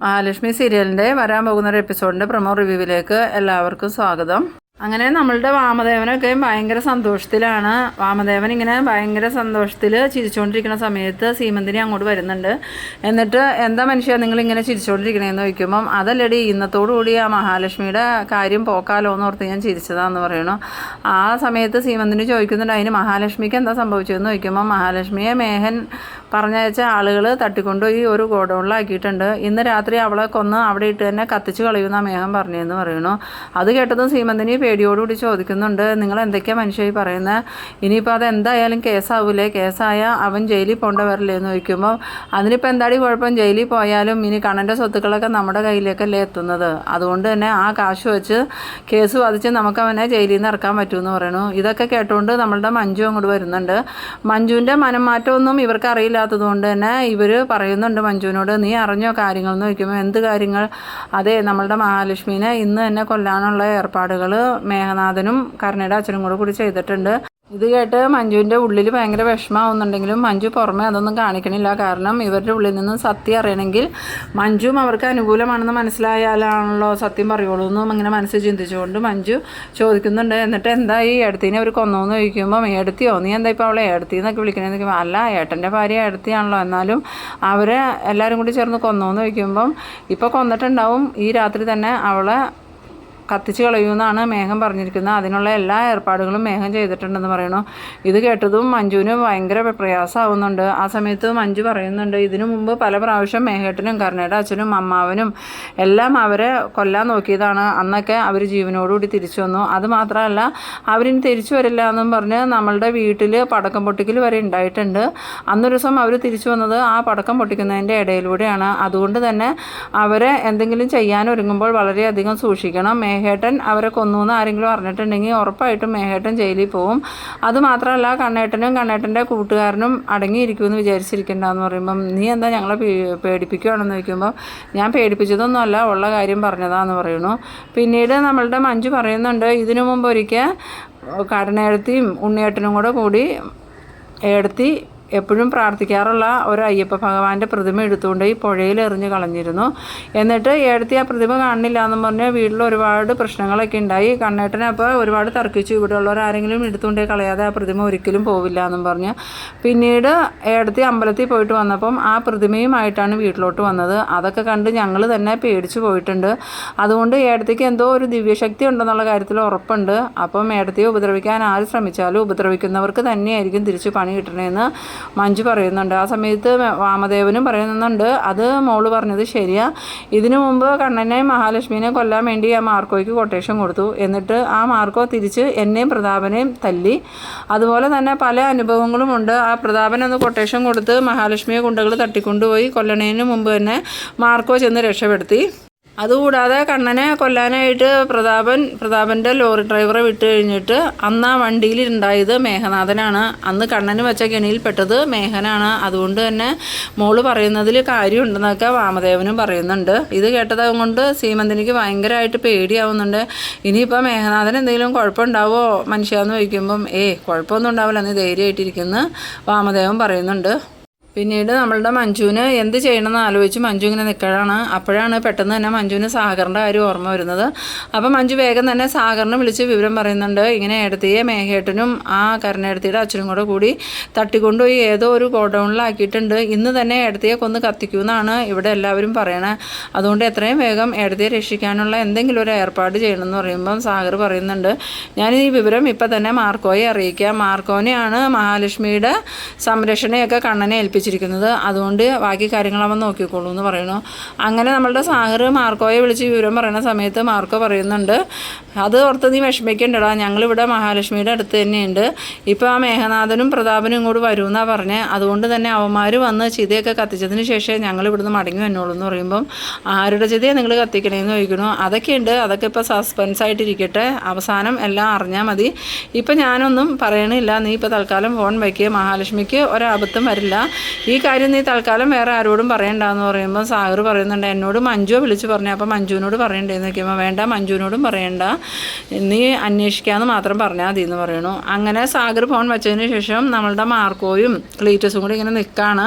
മഹാലക്ഷ്മി സീരിയലിന്റെ വരാൻ പോകുന്ന ഒരു എപ്പിസോഡിന്റെ പ്രൊമോ റിവ്യൂവിലേക്ക് എല്ലാവർക്കും സ്വാഗതം. അങ്ങനെ നമ്മളുടെ വാമദേവനൊക്കെ ഭയങ്കര സന്തോഷത്തിലാണ്. വാമദേവൻ ഇങ്ങനെ ഭയങ്കര സന്തോഷത്തിൽ ചിരിച്ചുകൊണ്ടിരിക്കുന്ന സമയത്ത് സീമന്തിനി അങ്ങോട്ട് വരുന്നുണ്ട്. എന്നിട്ട് എന്താ മനുഷ്യ നിങ്ങൾ ഇങ്ങനെ ചിരിച്ചുകൊണ്ടിരിക്കണേന്ന് ചോദിക്കുമ്പം അതല്ലടി കൂടി ആ മഹാലക്ഷ്മിയുടെ കാര്യം പോക്കാലോ എന്ന് ഓർത്ത് ഞാൻ ചിരിച്ചതാന്ന് പറയണു. ആ സമയത്ത് സീമന്തിനി ചോദിക്കുന്നുണ്ട് അതിന് മഹാലക്ഷ്മിക്ക് എന്താ സംഭവിച്ചതെന്ന് ചോദിക്കുമ്പോൾ മഹാലക്ഷ്മിയെ മേഹൻ പറഞ്ഞയച്ച ആളുകൾ തട്ടിക്കൊണ്ടുപോയി ഒരു ഗോഡൗണിലാക്കിയിട്ടുണ്ട്. ഇന്ന് രാത്രി അവളെ കൊന്ന് അവിടെ ഇട്ട് തന്നെ കത്തിച്ച് കളയുന്ന മേഹം പറഞ്ഞതെന്ന് പറയണു. അത് കേട്ടതും സീമന്തിനി പേടിയോടുകൂടി ചോദിക്കുന്നുണ്ട്. നിങ്ങൾ എന്തൊക്കെയാണ് മനുഷ്യയി പറയുന്നത് ഇനിയിപ്പോൾ അത് എന്തായാലും കേസാവൂലേ? കേസായ അവൻ ജയിലിൽ പോകേണ്ട വരില്ലേ എന്ന് ചോദിക്കുമ്പോൾ അതിനിപ്പോൾ എന്താടി കുഴപ്പം? ജയിലിൽ പോയാലും ഇനി കണ്ണന്റെ സ്വത്തുക്കളൊക്കെ നമ്മുടെ കയ്യിലേക്കല്ലേ എത്തുന്നത്? അതുകൊണ്ട് തന്നെ ആ കാശ് വെച്ച് കേസ് വാദിച്ച് നമുക്ക് അവനെ ജയിലിൽ നിന്ന് ഇറക്കാൻ പറ്റുമെന്ന് പറയണു. ഇതൊക്കെ കേട്ടുകൊണ്ട് നമ്മളുടെ മഞ്ജു അങ്ങോട്ട് വരുന്നുണ്ട്. മഞ്ജുവിന്റെ മനം മാറ്റമൊന്നും ഇവർക്ക് അറിയില്ലാത്തത് കൊണ്ട് തന്നെ ഇവർ പറയുന്നുണ്ട് മഞ്ജുവിനോട് നീ അറിഞ്ഞോ കാര്യങ്ങൾ? എന്ന് ചോദിക്കുമ്പോൾ എന്ത് കാര്യങ്ങൾ? അതെ നമ്മളുടെ മഹാലക്ഷ്മിനെ ഇന്ന് തന്നെ കൊല്ലാനുള്ള ഏർപ്പാടുകൾ മേഘനാഥനും കരുണയുടെ അച്ഛനും കൂടെ കൂടി ചെയ്തിട്ടുണ്ട്. ഇത് കേട്ട് മഞ്ജുവിന്റെ ഉള്ളിൽ ഭയങ്കര വിഷമാവുന്നുണ്ടെങ്കിലും മഞ്ജു പുറമെ അതൊന്നും കാണിക്കണില്ല. കാരണം ഇവരുടെ ഉള്ളിൽ നിന്ന് സത്യം അറിയണമെങ്കിൽ മഞ്ജുവും അവർക്ക് അനുകൂലമാണെന്ന് മനസ്സിലായാലാണല്ലോ സത്യം പറയുള്ളൂ എന്നും ഇങ്ങനെ മനസ്സിൽ ചിന്തിച്ചുകൊണ്ട് മഞ്ജു ചോദിക്കുന്നുണ്ട്. എന്നിട്ട് എന്താ ഈ ഏടത്തിനെ അവർ കൊന്നോന്ന് ചോദിക്കുമ്പോൾ ഏടത്തിയോ? നീ എന്താ ഇപ്പോൾ അവളെ ഏടത്തി എന്നൊക്കെ വിളിക്കണേന്ന് ചോദിക്കുമ്പോൾ അല്ല ഏട്ടന്റെ ഭാര്യ ഏടത്തിയാണല്ലോ. എന്നാലും അവരെ എല്ലാവരും കൂടി ചേർന്ന് കൊന്നോന്ന് ചോദിക്കുമ്പം ഇപ്പോൾ കൊന്നിട്ടുണ്ടാവും. ഈ രാത്രി തന്നെ അവളെ കത്തിച്ച് കളയുമെന്നാണ് മേഘം പറഞ്ഞിരിക്കുന്നത്. അതിനുള്ള എല്ലാ ഏർപ്പാടുകളും മേഘം ചെയ്തിട്ടുണ്ടെന്ന് പറയണു. ഇത് കേട്ടതും മഞ്ജുവിന് ഭയങ്കര പ്രയാസമാവുന്നുണ്ട്. ആ സമയത്ത് മഞ്ജു പറയുന്നുണ്ട് ഇതിനു മുമ്പ് പല പ്രാവശ്യം മേഘേട്ടനും കർണയുടെ അച്ഛനും അമ്മാവനും എല്ലാം അവരെ കൊല്ലാൻ നോക്കിയതാണ്. അന്നൊക്കെ അവർ ജീവനോടുകൂടി തിരിച്ചു വന്നു. അത് മാത്രമല്ല അവരിനി തിരിച്ചു വരില്ല എന്നും പറഞ്ഞ് നമ്മളുടെ വീട്ടിൽ പടക്കം പൊട്ടിക്കൽ വരെ ഉണ്ടായിട്ടുണ്ട്. അന്നൊരു ദിവസം അവർ തിരിച്ചു വന്നത് ആ പടക്കം പൊട്ടിക്കുന്നതിന്റെ ഇടയിലൂടെയാണ്. അതുകൊണ്ട് തന്നെ അവരെ എന്തെങ്കിലും ചെയ്യാൻ ഒരുങ്ങുമ്പോൾ വളരെയധികം സൂക്ഷിക്കണം. മേഘേട്ടൻ അവരെ കൊന്നു എന്ന് ആരെങ്കിലും അറിഞ്ഞിട്ടുണ്ടെങ്കിൽ ഉറപ്പായിട്ടും മേഘേട്ടൻ ജയിലിൽ പോവും. അതുമാത്രമല്ല കണ്ണേട്ടനും കണ്ണേട്ടന്റെ കൂട്ടുകാരനും അടങ്ങിയിരിക്കുമെന്ന് വിചാരിച്ചിരിക്കണ്ടെന്ന് പറയുമ്പം നീ എന്താ ഞങ്ങളെ പേടിപ്പിക്കുകയാണെന്ന് ചോദിക്കുമ്പോൾ ഞാൻ പേടിപ്പിച്ചതൊന്നുമല്ല ഉള്ള കാര്യം പറഞ്ഞതാന്ന് പറയുന്നു. പിന്നീട് നമ്മളുടെ മഞ്ജു പറയുന്നുണ്ട് ഇതിനു മുമ്പ് ഒരിക്കൽ കരുണേടത്തിയും ഉണ്ണിയേട്ടനും കൂടെ കൂടി ഏടത്തി എപ്പോഴും പ്രാർത്ഥിക്കാറുള്ള ഒരു അയ്യപ്പ ഭഗവാന്റെ പ്രതിമ എടുത്തുകൊണ്ട് ഈ പുഴയിൽ എറിഞ്ഞു കളഞ്ഞിരുന്നു. എന്നിട്ട് ഏടത്തി ആ പ്രതിമ കാണുന്നില്ല എന്ന് പറഞ്ഞ് വീട്ടിൽ ഒരുപാട് പ്രശ്നങ്ങളൊക്കെ ഉണ്ടായി. കണ്ണേട്ടനെ അപ്പോൾ ഒരുപാട് തർക്കിച്ചു. ഇവിടെയുള്ളവർ ആരെങ്കിലും എടുത്തുകൊണ്ടേ കളയാതെ ആ പ്രതിമ ഒരിക്കലും പോവില്ല എന്നും പറഞ്ഞ്. പിന്നീട് ഏടത്തി അമ്പലത്തിൽ പോയിട്ട് വന്നപ്പം ആ പ്രതിമയുമായിട്ടാണ് വീട്ടിലോട്ട് വന്നത്. അതൊക്കെ കണ്ട് ഞങ്ങൾ തന്നെ പേടിച്ചു പോയിട്ടുണ്ട്. അതുകൊണ്ട് ഏടത്തിക്ക് എന്തോ ഒരു ദിവ്യശക്തി ഉണ്ടെന്നുള്ള കാര്യത്തിൽ ഉറപ്പുണ്ട്. അപ്പം ഏടത്തിയെ ഉപദ്രവിക്കാൻ ആര് ശ്രമിച്ചാലും ഉപദ്രവിക്കുന്നവർക്ക് തന്നെയായിരിക്കും തിരിച്ച് പണി കിട്ടണമെന്ന് മഞ്ജു പറയുന്നുണ്ട്. ആ സമയത്ത് വാമദേവനും പറയുന്നുണ്ട് അത് മോൾ പറഞ്ഞത് ശരിയാ. ഇതിനു മുമ്പ് കണ്ണനെ മഹാലക്ഷ്മിനെ കൊല്ലാൻ വേണ്ടി ആ മാർക്കോയ്ക്ക് കൊട്ടേഷൻ കൊടുത്തു. എന്നിട്ട് ആ മാർക്കോ തിരിച്ച് എന്നെയും പ്രതാപനെയും തല്ലി. അതുപോലെ തന്നെ പല അനുഭവങ്ങളുമുണ്ട് ആ പ്രതാപൻ അന്ന് കൊട്ടേഷൻ കൊടുത്ത് മഹാലക്ഷ്മിയെ ഗുണ്ടകൾ തട്ടിക്കൊണ്ടുപോയി. കൊല്ലണേന് മുമ്പ് തന്നെ മാർക്കോ ചെന്ന് രക്ഷപ്പെടുത്തി. അതുകൂടാതെ കണ്ണനെ കൊല്ലാനായിട്ട് പ്രതാപൻ പ്രതാപന്റെ ലോറി ഡ്രൈവറെ വിട്ട് കഴിഞ്ഞിട്ട് അന്ന് ആ വണ്ടിയിൽ ഉണ്ടായത് മേഘനാഥനാണ്. അന്ന് കണ്ണന് വെച്ച കെണിയിൽ പെട്ടത് മേഘനാണ്. അതുകൊണ്ട് തന്നെ മോൾ പറയുന്നതിൽ കാര്യമുണ്ടെന്നൊക്കെ വാമദേവനും പറയുന്നുണ്ട്. ഇത് കേട്ടത് കൊണ്ട് സീമന്തിനിക്ക് ഭയങ്കരമായിട്ട് പേടിയാവുന്നുണ്ട്. ഇനിയിപ്പോൾ മേഘനാഥൻ എന്തെങ്കിലും കുഴപ്പമുണ്ടാവോ മനുഷ്യാന്ന് ചോദിക്കുമ്പം ഏ കുഴപ്പമൊന്നും ഉണ്ടാവില്ല നീ ധൈര്യമായിട്ടിരിക്കുന്നു വാമദേവൻ പറയുന്നുണ്ട്. പിന്നീട് നമ്മളുടെ മഞ്ജുവിന് എന്ത് ചെയ്യണമെന്ന് ആലോചിച്ച് മഞ്ജു ഇങ്ങനെ നിൽക്കുകയാണ്. അപ്പോഴാണ് പെട്ടെന്ന് തന്നെ മഞ്ജുവിന് സാഗറിന്റെ കാര്യം ഓർമ്മ വരുന്നത്. അപ്പോൾ മഞ്ജു വേഗം തന്നെ സാഗറിനെ വിളിച്ച് വിവരം പറയുന്നുണ്ട്. ഇങ്ങനെ എടുത്തിയെ മേഘേട്ടനും ആ കരുണേടത്തിയുടെ അച്ഛനും കൂടെ കൂടി തട്ടിക്കൊണ്ടുപോയി ഏതോ ഒരു ഗോഡൗണിലാക്കിയിട്ടുണ്ട്. ഇന്ന് തന്നെ എടുത്തിയെ കൊന്ന് കത്തിക്കുമെന്നാണ് ഇവിടെ എല്ലാവരും പറയണേ. അതുകൊണ്ട് എത്രയും വേഗം എടുത്തിയെ രക്ഷിക്കാനുള്ള എന്തെങ്കിലും ഒരു ഏർപ്പാട് ചെയ്യണമെന്ന് പറയുമ്പം സാഗർ പറയുന്നുണ്ട്. ഞാൻ ഈ വിവരം ഇപ്പം തന്നെ മാർക്കോയെ അറിയിക്കാം. മാർക്കോനെയാണ് മഹാലക്ഷ്മിയുടെ സംരക്ഷണയൊക്കെ കണ്ണനെ ഏൽപ്പിച്ചിരിക്കുന്നത് അതുകൊണ്ട് ബാക്കി കാര്യങ്ങൾ അവൻ നോക്കിക്കോളൂ എന്ന് പറയുന്നു. അങ്ങനെ നമ്മളുടെ സാഹർ മാർക്കോയെ വിളിച്ച് വിവരം പറയുന്ന സമയത്ത് മാർക്കോ പറയുന്നുണ്ട് അത് ഓർത്ത് നീ വിഷമിക്കണ്ടടാ. ഞങ്ങളിവിടെ മഹാലക്ഷ്മിയുടെ അടുത്ത് തന്നെയുണ്ട്. ഇപ്പോൾ ആ മേഘനാഥനും പ്രതാപനും ഇങ്ങോട്ട് വരുമെന്നാണ് പറഞ്ഞത് അതുകൊണ്ട് തന്നെ അവന്മാർ വന്ന് ചിതയൊക്കെ കത്തിച്ചതിന് ശേഷം ഞങ്ങൾ ഇവിടുന്ന് മടങ്ങി വന്നോളൂ എന്ന് പറയുമ്പം ആരുടെ ചിതയെ നിങ്ങൾ കത്തിക്കണേന്ന് ചോദിക്കണു അതൊക്കെയുണ്ട്. അതൊക്കെ ഇപ്പോൾ സസ്പെൻസ് ആയിട്ടിരിക്കട്ടെ. അവസാനം എല്ലാം അറിഞ്ഞാൽ മതി. ഇപ്പം ഞാനൊന്നും പറയണില്ല. നീ ഇപ്പോൾ തൽക്കാലം ഫോൺ വയ്ക്കുക മഹാലക്ഷ്മിക്ക് ഒരാപത്തും വരില്ല. ഈ കാര്യം നീ തൽക്കാലം വേറെ ആരോടും പറയണ്ടെന്ന് പറയുമ്പോൾ സാഗർ പറയുന്നുണ്ട് എന്നോട് മഞ്ജു വിളിച്ച് പറഞ്ഞു അപ്പോൾ മഞ്ജുവിനോട് പറയണ്ടേന്ന് നോക്കിയപ്പോൾ വേണ്ട മഞ്ജുവിനോടും പറയണ്ട. നീ അന്വേഷിക്കാമെന്ന് മാത്രം പറഞ്ഞാൽ മതി എന്ന് പറയണു. അങ്ങനെ സാഗർ ഫോൺ വെച്ചതിന് ശേഷം നമ്മളുടെ മാർക്കോയും ക്ലീറ്റസും കൂടി ഇങ്ങനെ നിൽക്കുകയാണ്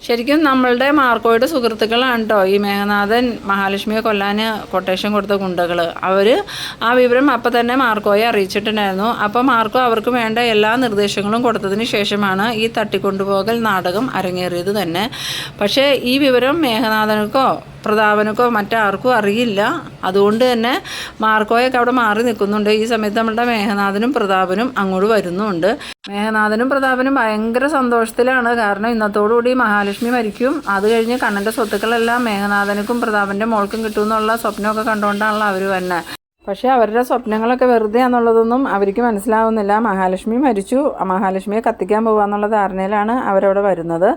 ശരിക്കും നമ്മളുടെ മാർക്കോയുടെ സുഹൃത്തുക്കളാണ് കേട്ടോ ഈ മേഘനാഥൻ മഹാലക്ഷ്മിയെ കൊല്ലാൻ കൊട്ടേഷൻ കൊടുത്ത ഗുണ്ടകൾ അവർ ആ വിവരം അപ്പം തന്നെ മാർക്കോയെ അറിയിച്ചിട്ടുണ്ടായിരുന്നു. അപ്പോൾ മാർക്കോ അവർക്ക് വേണ്ട എല്ലാ നിർദ്ദേശങ്ങളും കൊടുത്തതിന് ശേഷമാണ് ഈ തട്ടിക്കൊണ്ടുപോകൽ നാടകം അരങ്ങേറിയത് തന്നെ. പക്ഷേ ഈ വിവരം മേഘനാഥനക്കോ പ്രതാപനക്കോ മറ്റാർക്കും അറിയില്ല. അതുകൊണ്ട് തന്നെ മാർക്കോയൊക്കെ അവിടെ മാറി നിൽക്കുന്നുണ്ട്. ഈ സമയത്ത് നമ്മളുടെ മേഘനാഥനും പ്രതാപനും അങ്ങോട്ട് വരുന്നുണ്ട്. മേഘനാഥനും പ്രതാപനും ഭയങ്കര സന്തോഷത്തിലാണ്. കാരണം ഇന്നത്തോടുകൂടി മഹാലക്ഷ്മി മരിക്കും. അത് കഴിഞ്ഞ് കണ്ണന്റെ സ്വത്തുക്കളെല്ലാം മേഘനാഥനക്കും പ്രതാപന്റെ മോൾക്കും കിട്ടുമെന്നുള്ള സ്വപ്നമൊക്കെ കണ്ടുകൊണ്ടാണല്ലോ അവർ തന്നെ പക്ഷേ അവരുടെ സ്വപ്നങ്ങളൊക്കെ വെറുതെ എന്നുള്ളതൊന്നും അവർക്ക് മനസ്സിലാവുന്നില്ല. മഹാലക്ഷ്മി മരിച്ചു. മഹാലക്ഷ്മിയെ കത്തിക്കാൻ എന്നുള്ള ധാരണയിലാണ് അവരവിടെ വരുന്നത്.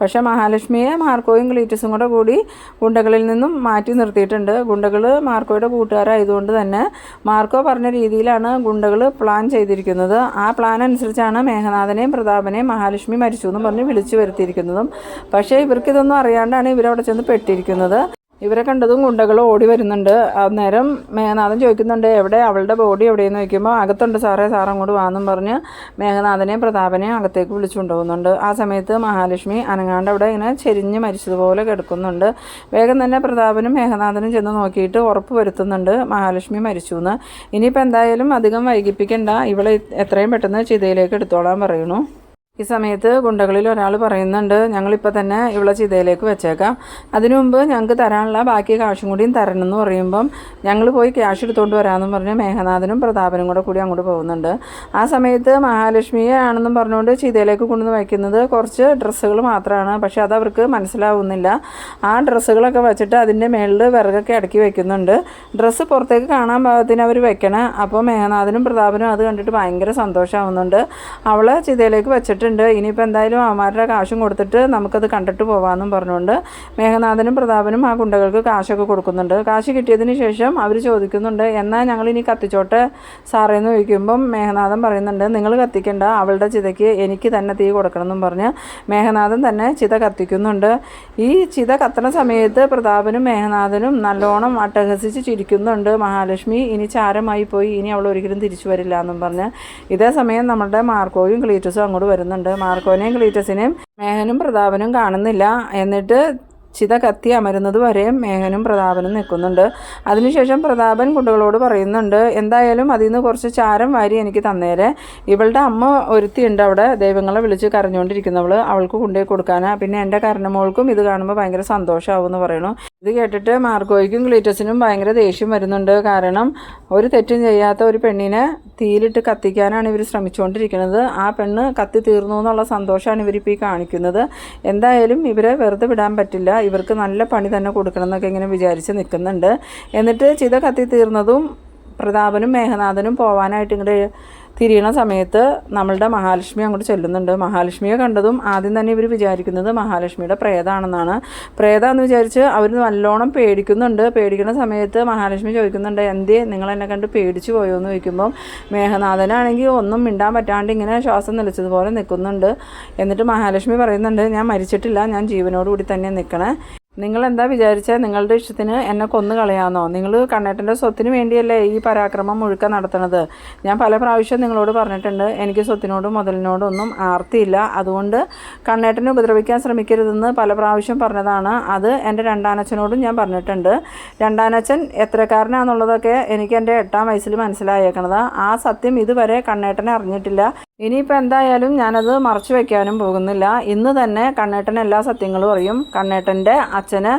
പക്ഷേ മഹാലക്ഷ്മിയെ മാർക്കോയും ക്ലീറ്റസും കൂടെ കൂടി ഗുണ്ടകളിൽ നിന്നും മാറ്റി നിർത്തിയിട്ടുണ്ട്. ഗുണ്ടകൾ മാർക്കോയുടെ കൂട്ടുകാരായതുകൊണ്ട് തന്നെ മാർക്കോ പറഞ്ഞ രീതിയിലാണ് ഗുണ്ടകൾ പ്ലാൻ ചെയ്തിരിക്കുന്നത്. ആ പ്ലാൻ അനുസരിച്ചാണ് മേഘനാഥനെയും പ്രതാപനെയും മഹാലക്ഷ്മി മരിച്ചു എന്ന് പറഞ്ഞ് വിളിച്ചു വരുത്തിയിരിക്കുന്നതും. പക്ഷേ ഇവർക്കിതൊന്നും അറിയാണ്ടാണ് ഇവരവിടെ ചെന്ന് പെട്ടിരിക്കുന്നത്. ഇവരെ കണ്ടതും ഗുണ്ടകൾ ഓടി വരുന്നുണ്ട്. അന്നേരം മേഘനാഥൻ ചോദിക്കുന്നുണ്ട് എവിടെ? അവളുടെ ബോഡി എവിടെയെന്ന് ചോദിക്കുമ്പോൾ അകത്തുണ്ട് സാറേ സാർ അങ്ങോട്ട് വാന്നും പറഞ്ഞ് മേഘനാഥനെയും പ്രതാപനെയും അകത്തേക്ക് വിളിച്ചുകൊണ്ടുപോകുന്നുണ്ട്. ആ സമയത്ത് മഹാലക്ഷ്മി അനങ്ങാണ്ട് അവിടെ ഇങ്ങനെ ചെരിഞ്ഞ് മരിച്ചതുപോലെ കിടക്കുന്നുണ്ട്. വേഗം തന്നെ പ്രതാപനും മേഘനാഥനും ചെന്ന് നോക്കിയിട്ട് ഉറപ്പ് വരുത്തുന്നുണ്ട്. മഹാലക്ഷ്മി മരിച്ചു എന്ന് ഇനിയിപ്പോൾ എന്തായാലും അധികം വൈകിപ്പിക്കണ്ട. ഇവളെ എത്രയും പെട്ടെന്ന് ചിതയിലേക്ക് എടുത്തോളാൻ പറയണു. ഈ സമയത്ത് ഗുണ്ടകളിൽ ഒരാൾ പറയുന്നുണ്ട് ഞങ്ങളിപ്പോൾ തന്നെ ഇവിടെ ചിതയിലേക്ക് വെച്ചേക്കാം. അതിനു മുമ്പ് ഞങ്ങൾക്ക് തരാനുള്ള ബാക്കി കാശും കൂടിയും തരണം എന്ന് പറയുമ്പം ഞങ്ങൾ പോയി ക്യാഷ് എടുത്തുകൊണ്ട് വരാമെന്നും പറഞ്ഞ് മേഘനാഥനും പ്രതാപനും കൂടെ കൂടി അങ്ങോട്ട് പോകുന്നുണ്ട്. ആ സമയത്ത് മഹാലക്ഷ്മിയെ ആണെന്നും പറഞ്ഞുകൊണ്ട് ചിതയിലേക്ക് കൊണ്ടുവന്ന് വയ്ക്കുന്നത് കുറച്ച് ഡ്രസ്സുകൾ മാത്രമാണ് പക്ഷേ അത് അവർക്ക് മനസ്സിലാവുന്നില്ല. ആ ഡ്രസ്സുകളൊക്കെ വെച്ചിട്ട് അതിന്റെ മേളിൽ വിറകൊക്കെ അടക്കി വെക്കുന്നുണ്ട്. ഡ്രസ്സ് പുറത്തേക്ക് കാണാൻ പാകത്തിന് അവർ വെക്കണം. അപ്പോൾ മേഘനാഥനും പ്രതാപനും അത് കണ്ടിട്ട് ഭയങ്കര സന്തോഷമാവുന്നുണ്ട് അവളെ ചിതയിലേക്ക് വെച്ചിട്ടുണ്ട് ഇനിയിപ്പോൾ എന്തായാലും അവന്മാരുടെ കാശും കൊടുത്തിട്ട് നമുക്കത് കണ്ടിട്ട് പോകാമെന്നും പറഞ്ഞുകൊണ്ട് മേഘനാഥനും പ്രതാപനും ആ ഗുണ്ടകൾക്ക് കാശൊക്കെ കൊടുക്കുന്നുണ്ട്. കാശ് കിട്ടിയതിന് ശേഷം അവർ ചോദിക്കുന്നുണ്ട് എന്നാൽ ഞങ്ങൾ ഇനി കത്തിച്ചോട്ടെ? സാറേ എന്ന് ചോദിക്കുമ്പം മേഘനാഥൻ പറയുന്നുണ്ട് നിങ്ങൾ കത്തിക്കേണ്ട അവളുടെ ചിതയ്ക്ക് എനിക്ക് തന്നെ തീ കൊടുക്കണമെന്നും പറഞ്ഞ് മേഘനാഥൻ തന്നെ ചിത കത്തിക്കുന്നുണ്ട്. ഈ ചിത കത്തണ സമയത്ത് പ്രതാപനും മേഘനാഥനും നല്ലോണം അട്ടഹസിച്ച് ചിരിക്കുന്നുണ്ട്. മഹാലക്ഷ്മി ഇനി ചാരമായി പോയി ഇനി അവൾ ഒരിക്കലും തിരിച്ചു വരില്ല എന്നും പറഞ്ഞ് ഇതേ സമയം നമ്മുടെ മാർക്കോയും ക്ലീറ്റസും അങ്ങോട്ട് വരുന്നുണ്ട്. മാർക്കോനെയും ക്ലീറ്റസിനെയും മേഹനും പ്രതാപനും കാണുന്നില്ല. എന്നിട്ട് ചിത കത്തി അമരുന്നത് വരെ മേഹനും പ്രതാപനും നിൽക്കുന്നുണ്ട്. അതിനുശേഷം പ്രതാപൻ കുട്ടികളോട് പറയുന്നുണ്ട് എന്തായാലും അതിൽ നിന്ന് കുറച്ച് ചാരം വാരി എനിക്ക് തന്നേരെ. ഇവളുടെ അമ്മ ഒരുത്തിയുണ്ട് അവിടെ. ദൈവങ്ങളെ വിളിച്ച് കരഞ്ഞുകൊണ്ടിരിക്കുന്നവൾ അവൾക്ക് കൊണ്ടുപോയി കൊടുക്കാനാണ് പിന്നെ എന്റെ കരണമോൾക്കും ഇത് കാണുമ്പോൾ ഭയങ്കര സന്തോഷമാവും എന്ന് പറയണു ഇത് കേട്ടിട്ട് മാർക്കോയ്ക്കും ക്ലീറ്റസിനും ഭയങ്കര ദേഷ്യം വരുന്നുണ്ട്. കാരണം ഒരു തെറ്റും ചെയ്യാത്ത ഒരു പെണ്ണിനെ തീയിലിട്ട് കത്തിക്കാനാണ് ഇവർ ശ്രമിച്ചുകൊണ്ടിരിക്കുന്നത് ആ പെണ്ണ് കത്തി തീർന്നു എന്നുള്ള സന്തോഷമാണ് ഇവരിപ്പോൾ ഈ കാണിക്കുന്നത്. എന്തായാലും ഇവരെ വെറുതെ വിടാൻ പറ്റില്ല. ഇവർക്ക് നല്ല പണി തന്നെ കൊടുക്കണം എന്നൊക്കെ ഇങ്ങനെ വിചാരിച്ച് നിൽക്കുന്നുണ്ട്. എന്നിട്ട് ചിത കത്തി തീർന്നതും പ്രതാപനും മേഘനാഥനും പോവാനായിട്ട് ഇങ്ങോട്ട് തിരിയണ സമയത്ത് നമ്മളുടെ മഹാലക്ഷ്മി അങ്ങോട്ട് ചെല്ലുന്നുണ്ട്. മഹാലക്ഷ്മിയെ കണ്ടതും ആദ്യം തന്നെ ഇവർ വിചാരിക്കുന്നത് മഹാലക്ഷ്മിയുടെ പ്രേതാണെന്നാണ്. പ്രേതാന്ന് വിചാരിച്ച് അവർ നല്ലോണം പേടിക്കുന്നുണ്ട്. പേടിക്കുന്ന സമയത്ത് മഹാലക്ഷ്മി ചോദിക്കുന്നുണ്ട് എന്തേ നിങ്ങൾ എന്നെ കണ്ട് പേടിച്ചു പോയോ? എന്ന് ചോദിക്കുമ്പം മേഘനാഥനാണെങ്കിൽ ഒന്നും മിണ്ടാൻ പറ്റാണ്ട് ഇങ്ങനെ ശ്വാസം നിലച്ചതുപോലെ നിൽക്കുന്നുണ്ട്. എന്നിട്ട് മഹാലക്ഷ്മി പറയുന്നുണ്ട് ഞാൻ മരിച്ചിട്ടില്ല ഞാൻ ജീവനോടുകൂടി തന്നെ നിൽക്കണേ നിങ്ങൾ എന്താ വിചാരിച്ചാൽ നിങ്ങളുടെ ഇഷ്ടത്തിന് എന്നെ കൊന്നു കളയാമെന്നോ നിങ്ങൾ കണ്ണേട്ടന്റെ സ്വത്തിന് വേണ്ടിയല്ലേ ഈ പരാക്രമം മുഴുക്ക നടത്തണത്? ഞാൻ പല പ്രാവശ്യം നിങ്ങളോട് പറഞ്ഞിട്ടുണ്ട്. എനിക്ക് സ്വത്തിനോടും മുതലിനോടും ഒന്നും ആർത്തിയില്ല. അതുകൊണ്ട് കണ്ണേട്ടനെ ഉപദ്രവിക്കാൻ ശ്രമിക്കരുതെന്ന് പല പ്രാവശ്യം പറഞ്ഞതാണ്. അത് എന്റെ രണ്ടാനച്ഛനോടും ഞാൻ പറഞ്ഞിട്ടുണ്ട്. രണ്ടാനച്ഛൻ എത്രക്കാരനാണെന്നുള്ളതൊക്കെ എനിക്ക് എന്റെ എട്ടാം വയസ്സിൽ മനസ്സിലായേക്കണത്. ആ സത്യം ഇതുവരെ കണ്ണേട്ടനെ അറിഞ്ഞിട്ടില്ല. ഇനിയിപ്പോൾ എന്തായാലും ഞാനത് മറച്ചു വയ്ക്കാനും പോകുന്നില്ല. ഇന്ന് തന്നെ കണ്ണേട്ടൻ എല്ലാ സത്യങ്ങളും അറിയും. കണ്ണേട്ടന്റെ അച്ഛനെ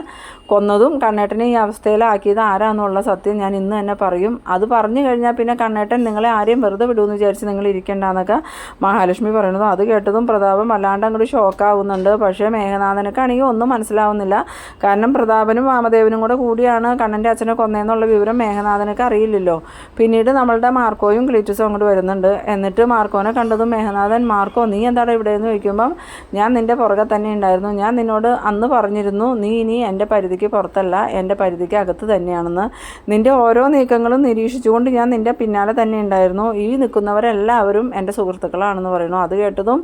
കൊന്നതും കണ്ണേട്ടനെ ഈ അവസ്ഥയിലാക്കിയത് ആരാന്നുള്ള സത്യം ഞാൻ ഇന്ന് തന്നെ പറയും. അത് പറഞ്ഞു കഴിഞ്ഞാൽ പിന്നെ കണ്ണേട്ടൻ നിങ്ങളെ ആരെയും വെറുതെ വിടുമെന്ന് വിചാരിച്ച് നിങ്ങൾ ഇരിക്കേണ്ടെന്നൊക്കെ മഹാലക്ഷ്മി പറയുന്നത്. അത് കേട്ടതും പ്രതാപം അല്ലാണ്ട് അങ്ങോട്ട് ഷോക്കാവുന്നുണ്ട് പക്ഷേ മേഘനാഥനക്കാണെങ്കിൽ ഒന്നും മനസ്സിലാവുന്നില്ല. കാരണം പ്രതാപനും വാമദേവനും കൂടെ കൂടിയാണ് കണ്ണന്റെ അച്ഛനെ കൊന്നതെന്നുള്ള വിവരം മേഘനാഥനക്ക് അറിയില്ലല്ലോ. പിന്നീട് നമ്മളുടെ മാർക്കോയും ക്ലീറ്റസും അങ്ങോട്ട് വരുന്നുണ്ട്. എന്നിട്ട് മാർക്കോനെ കണ്ടതും മേഘനാഥൻ മാർക്കോ നീ എന്താണ് ഇവിടെ എന്ന് ചോദിക്കുമ്പം ഞാൻ നിന്റെ പുറകെ തന്നെ ഉണ്ടായിരുന്നു. ഞാൻ നിന്നോട് അന്ന് പറഞ്ഞിരുന്നു നീ ഇനി എന്റെ പരിധിക്ക് പുറത്തല്ല എന്റെ പരിധിക്ക് അകത്ത് തന്നെയാണെന്ന്. നിന്റെ ഓരോ നീക്കങ്ങളും നിരീക്ഷിച്ചുകൊണ്ട് ഞാൻ നിന്റെ പിന്നാലെ തന്നെ ഉണ്ടായിരുന്നു. ഈ നിൽക്കുന്നവരെല്ലാവരും എന്റെ സുഹൃത്തുക്കളാണെന്ന് പറയുന്നു. അത് കേട്ടതും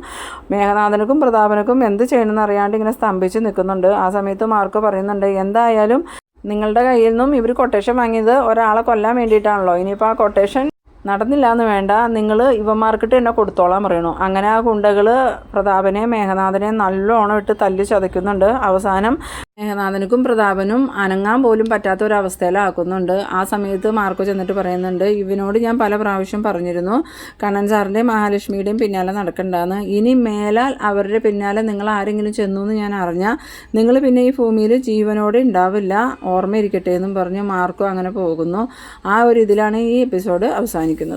മേഘനാഥനക്കും പ്രതാപനക്കും എന്ത് ചെയ്യണമെന്ന് അറിയാണ്ട് ഇങ്ങനെ സ്തംഭിച്ച് നിൽക്കുന്നുണ്ട്. ആ സമയത്ത് മാർക്കോ പറയുന്നുണ്ട് എന്തായാലും നിങ്ങളുടെ കയ്യിൽ നിന്നും ഇവർ കൊട്ടേഷൻ വാങ്ങിയത് ഒരാളെ കൊല്ലാൻ വേണ്ടിയിട്ടാണല്ലോ. ഇനിയിപ്പോൾ ആ കൊട്ടേഷൻ നടന്നില്ല എന്ന് വേണ്ട. നിങ്ങൾ ഇവന്മാർക്കിട്ട് എന്നെ കൊടുത്തോളാൻ പറയണു. അങ്ങനെ ആ ഗുണ്ടകൾ പ്രതാപനെ മേഘനാഥനെ നല്ലോണം ഇട്ട് തല്ലി ചതയ്ക്കുന്നുണ്ട്. അവസാനം മേഘനാഥനുക്കും പ്രതാപനും അനങ്ങാൻ പോലും പറ്റാത്ത ഒരു അവസ്ഥയിലാക്കുന്നുണ്ട് ആ സമയത്ത് മാർക്കോ ചെന്നിട്ട് പറയുന്നുണ്ട് ഇവനോട് ഞാൻ പല പ്രാവശ്യം പറഞ്ഞിരുന്നു കണ്ണൻ സാറിന്റെയും മഹാലക്ഷ്മിയുടെയും പിന്നാലെ നടക്കണ്ടെന്ന്. ഇനി മേലാൽ അവരുടെ പിന്നാലെ നിങ്ങൾ ആരെങ്കിലും ചെന്നു എന്ന് ഞാൻ അറിഞ്ഞാൽ നിങ്ങൾ പിന്നെ ഈ ഭൂമിയിൽ ജീവനോടെ ഉണ്ടാവില്ല ഓർമ്മയിരിക്കട്ടെ എന്നും പറഞ്ഞ് മാർക്കോ അങ്ങനെ പോകുന്നു. ആ ഒരു ഇതിലാണ് ഈ എപ്പിസോഡ് അവസാനിക്കുന്നത്.